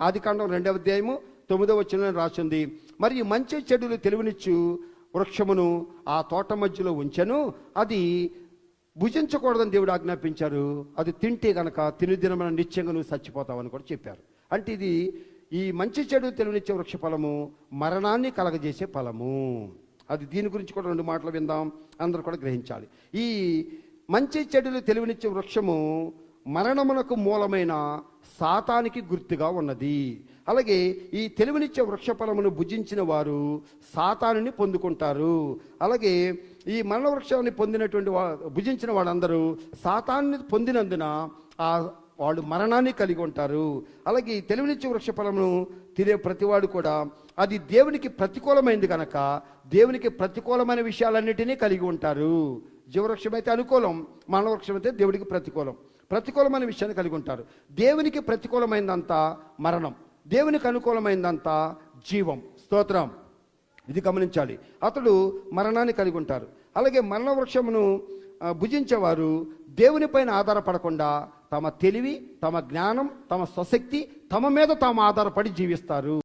ఆది కాండం రెండవ అధ్యాయము తొమ్మిదవ వచ్చిన రాసింది. మరియు మంచి చెడులు తెలివినిచ్చు వృక్షమును ఆ తోట మధ్యలో ఉంచెను. అది భుజించకూడదని దేవుడు ఆజ్ఞాపించారు. అది తింటే గనక తినుదినమైన నిత్యంగా నువ్వు చచ్చిపోతావని కూడా చెప్పారు. అంటే ఇది ఈ మంచి చెడు తెలివినిచ్చే వృక్ష ఫలము మరణాన్ని కలగజేసే ఫలము. అది దీని గురించి కూడా రెండు మాటలు విందాం. అందరూ కూడా గ్రహించాలి. ఈ మంచి చెడులు తెలివినిచ్చే వృక్షము మరణమునకు మూలమైన సాతానికి గుర్తుగా ఉన్నది. అలాగే ఈ తెలివినిచ్చే వృక్షఫలమును భుజించిన వారు సాతానుని పొందుకుంటారు. అలాగే ఈ మరణ వృక్షాన్ని పొందినటువంటి వా భుజించిన వాళ్ళందరూ సాతాన్ని పొందినందున ఆ వాళ్ళు మరణాన్ని కలిగి ఉంటారు. అలాగే ఈ తెలివినిచ్చే వృక్షఫలమును తినే ప్రతివాడు కూడా అది దేవునికి ప్రతికూలమైంది కనుక దేవునికి ప్రతికూలమైన విషయాలన్నిటినీ కలిగి ఉంటారు. జీవవృక్షం అయితే అనుకూలం మానవ అయితే దేవుడికి ప్రతికూలం. ప్రతికూలమైన విషయాన్ని కలిగి ఉంటారు. దేవునికి ప్రతికూలమైందంతా మరణం. దేవునికి అనుకూలమైందంతా జీవం. స్తోత్రం. ఇది గమనించాలి. అతడు మరణాన్ని కలిగి ఉంటారు. అలాగే మరణ వృక్షమును భుజించేవారు దేవునిపైన ఆధారపడకుండా తమ తెలివి తమ జ్ఞానం తమ స్వశక్తి తమ మీద తాము ఆధారపడి జీవిస్తారు.